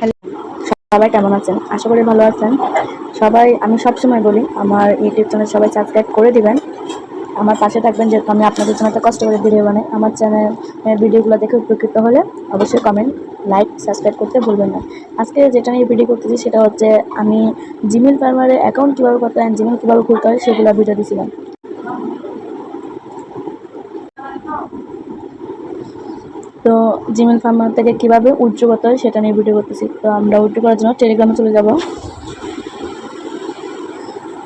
Hello সবাই কেমন আছেন? আশা করি ভালো আছেন। সবাই, আমি সবসময় বলি, আমার ইউটিউব চ্যানেল সবাই সাবস্ক্রাইব করে দিবেন। আমার পাশে থাকবেন যেহেতু আমি আপনাদের জন্য এত কষ্ট করে ভিডিও বানাই। আমার চ্যানেল ভিডিওগুলো দেখে উপকৃত হলে অবশ্যই কমেন্ট লাইক সাবস্ক্রাইব করতে ভুলবেন না। আজকে যেটা নিয়ে ভিডিও করতেছি সেটা হচ্ছে, আমি জিমেল ফার্মারের অ্যাকাউন্ট কীভাবে করতে হয় জিমেল কীভাবে খুলতে হয় সেগুলো ভিডিও দিয়েছিলাম তো জিমেল ফার্মার থেকে কীভাবে উজ্জ্ব করতে হয় সেটা নিয়ে ভিডিও করতেছি। তো আমরা উজ্জ্ব করার জন্য টেলিগ্রামে চলে যাব।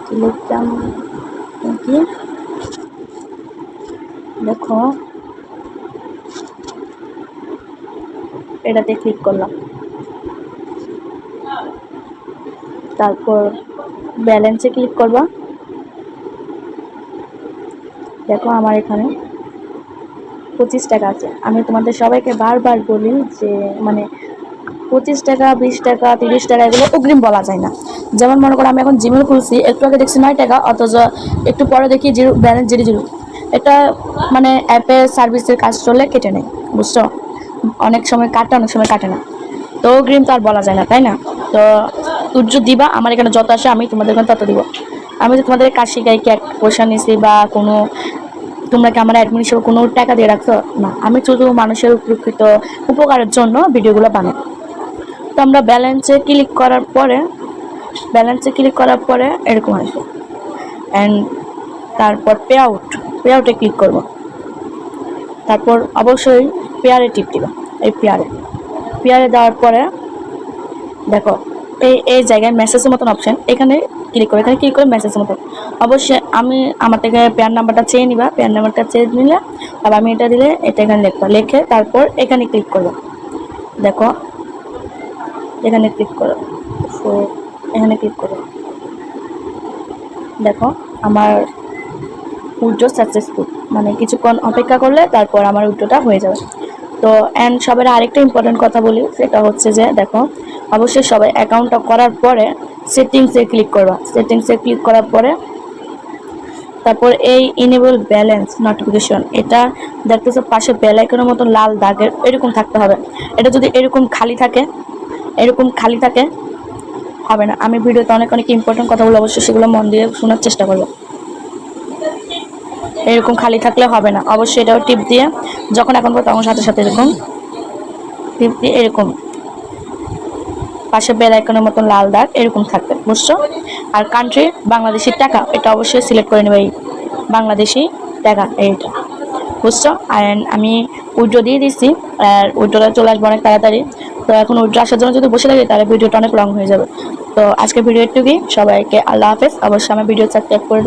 টেলিগ্রাম কি দেখো। এটাতে ক্লিক করলাম। তারপর ব্যালেন্সে ক্লিক করবা। দেখো আমার এখানে। পঁচিশ টাকা আছে। আমি তোমাদের সবাইকে বারবার বলি যে মানে পঁচিশ টাকা, বিশ টাকা, তিরিশ টাকা এগুলো অগ্রিম বলা যায় না। যেমন মনে করো আমি এখন জিমেল খুলছি, একটু আগে দেখছি নয় টাকা, অথচ একটু পরে দেখি জিরো, ব্যালেন্স জিরো জিরো। এটা মানে অ্যাপে সার্ভিসের কাজ চললে কেটে নেয়, বুঝছ? অনেক সময় কাটে, অনেক সময় কাটে না। তো অগ্রিম তো আর বলা যায় না, তাই না? তো তুর্য দিবা, আমার এখানে যত আসে আমি তোমাদের এখানে তত দিব। আমি তো তোমাদের কাশি শিখাই কি এক পয়সা নিছি বা কোনো তোমরা কি আমার অ্যাডমিন হিসেবে কোনো টাকা দিয়ে রাখছো? না, আমি শুধু মানুষের উপকৃত উপকারের জন্য ভিডিওগুলো বানাই। তো আমরা ব্যালেন্সে ক্লিক করার পরে ব্যালেন্সে ক্লিক করার পরে এরকম আসবে। অ্যান্ড তারপর পে আউট পে আউটে ক্লিক করব। তারপর অবশ্যই পেয়ারে টিপ দিবা, এই পেয়ারে পেয়ারে দেওয়ার পরে, দেখো, এই এই জায়গায় মেসেজের মতন অপশন এখানে ক্লিক করে, এখানে ক্লিক করে মেসেজের মতন। অবশ্যই আমি আমার থেকে প্যান নাম্বারটা চেয়ে নিবা পেয়ার নাম্বারটা চেয়ে নিলে তারপর আমি এটা দিলে এটা এখানে লিখবা, লিখে তারপর এখানে ক্লিক করব। দেখো, এখানে ক্লিক করো। তো এখানে ক্লিক করো। দেখো, আমার উইড্রো সাকসেসফুল মানে কিছুক্ষণ অপেক্ষা করলে তারপর আমার উইড্রোটা হয়ে যাবে। তো অ্যান্ড সবার আরেকটা ইম্পর্টেন্ট কথা বলি, সেটা হচ্ছে যে, দেখো, অবশ্যই সবাই অ্যাকাউন্টটা করার পরে সেটিংসে ক্লিক করবা। সেটিংসে ক্লিক করার পরে তারপর এই ইনেবল ব্যালেন্স নোটিফিকেশন এটা দেখতেছে পাশে বেলাইকনের মতো লাল দাগের, এরকম থাকতে হবে। এটা যদি এরকম খালি থাকে, এরকম খালি থাকে, হবে না। আমি ভিডিওতে অনেক অনেক ইম্পর্টেন্ট কথাগুলো অবশ্যই সেগুলো মন দিয়ে শোনার চেষ্টা করব। এরকম খালি থাকলে হবে না। অবশ্যই এটাও টিপ দিয়ে, যখন এখন তখন সাথে সাথে এরকম টিপ দিয়ে এরকম। পাশে বেল আইকনের মতন লাল দাগ, এরকম থাকবে, বুঝছ? আর কান্ট্রি বাংলাদেশি টাকা, এটা অবশ্যই সিলেক্ট করে নেবে বাংলাদেশি টাকা, এইটা। বুঝছ? আর আমি উইড্রো দিয়ে দিচ্ছি আর উইড্রোটা চলে আসবে অনেক তাড়াতাড়ি। তো এখন উইড্রো আসার জন্য যদি বসে থাকে, তাহলে ভিডিওটা অনেক লং হয়ে যাবে। তো আজকে ভিডিও একটুকুই সবাইকে আল্লাহ হাফেজ। অবশ্যই আমার ভিডিও সাবস্ক্রাইব করে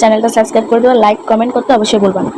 চ্যানেলটা সাবস্ক্রাইব করে দেবে। লাইক কমেন্ট করতে অবশ্যই বলব না।